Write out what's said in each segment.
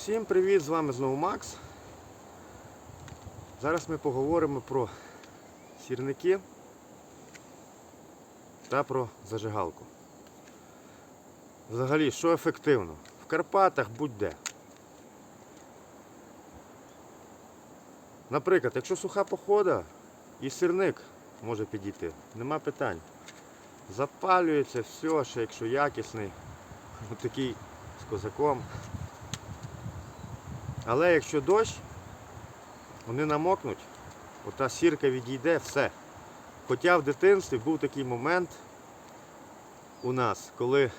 Всім привіт! З вами знову Макс. Зараз ми поговоримо про сірники та про зажигалку. Взагалі, що ефективно? В Карпатах будь-де. Наприклад, якщо суха похода і сірник може підійти, нема питань. Запалюється все, ще якщо якісний, такий з козаком. Але якщо дощ, вони намокнуть, ота сірка відійде, все. Хоча в дитинстві був такий момент у нас, коли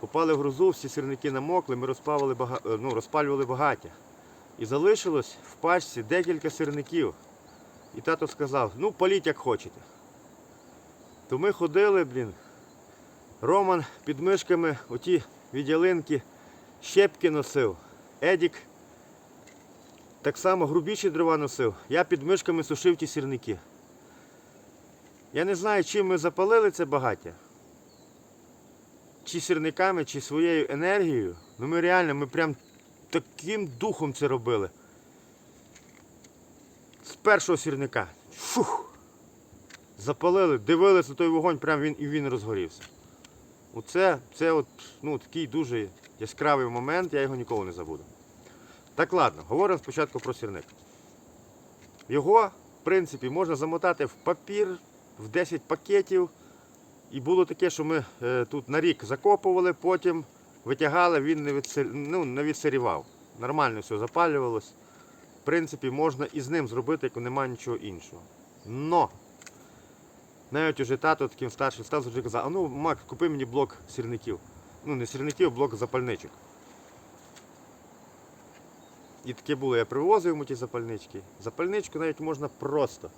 попали в грузу, всі сірники намокли, ми бага... е, ну, розпалювали багаття. І залишилось в пачці декілька сірників. І тато сказав, ну паліть як хочете. То ми ходили, блін. Роман під мишками оті від ялинки щепки носив. Едік так само грубіші дрова носив. Я під мишками сушив ті сірники. Я не знаю, чим ми запалили це багаття. Чи сірниками, чи своєю енергією. Ну ми реально, ми прям таким духом це робили. З першого сірника. Фух. Запалили, дивилися той вогонь, прям він і він розгорівся. Оце це от, ну, такий дуже яскравий момент, я його ніколи не забуду. Так ладно, говоримо спочатку про сірник. Його, в принципі, можна замотати в папір, в 10 пакетів. І було таке, що ми е, тут на рік закопували, потім витягали, він не, відсир... ну, не відсирівав. Нормально все запалювалось. В принципі, можна і з ним зробити, як немає нічого іншого. Но! Навіть уже тато таким старшим став завжди казав, а ну Макс, купи мені блок сірників. Ну, не сірників, а блок запальничок. І таке було, я привозив йому ті запальнички. Запальничку навіть можна просто.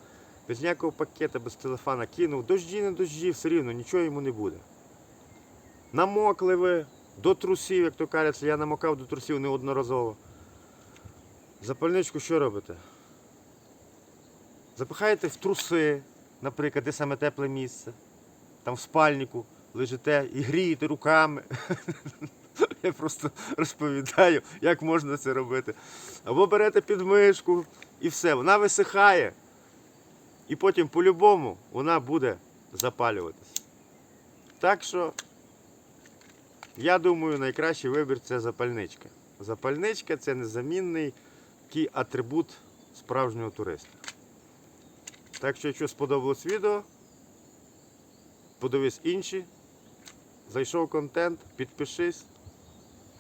Без ніякого пакета, без телефона кинув. Дожді, не дожді, все рівно, нічого йому не буде. Намокли ви до трусів, як то кажеться, я намокав до трусів неодноразово. Запальничку що робите? Запихаєте в труси, наприклад, де саме тепле місце, там в спальнику лежите і грієте руками. Я просто розповідаю, як можна це робити. Або берете підмишку і все, вона висихає. І потім по-любому вона буде запалюватися. Так що, я думаю, найкращий вибір це запальничка. Запальничка це незамінний атрибут справжнього туриста. Так що, якщо сподобалось відео, подивись інші. Зайшов контент, підпишись,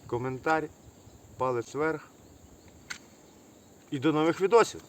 коментар, палець вверх. І до нових відосів.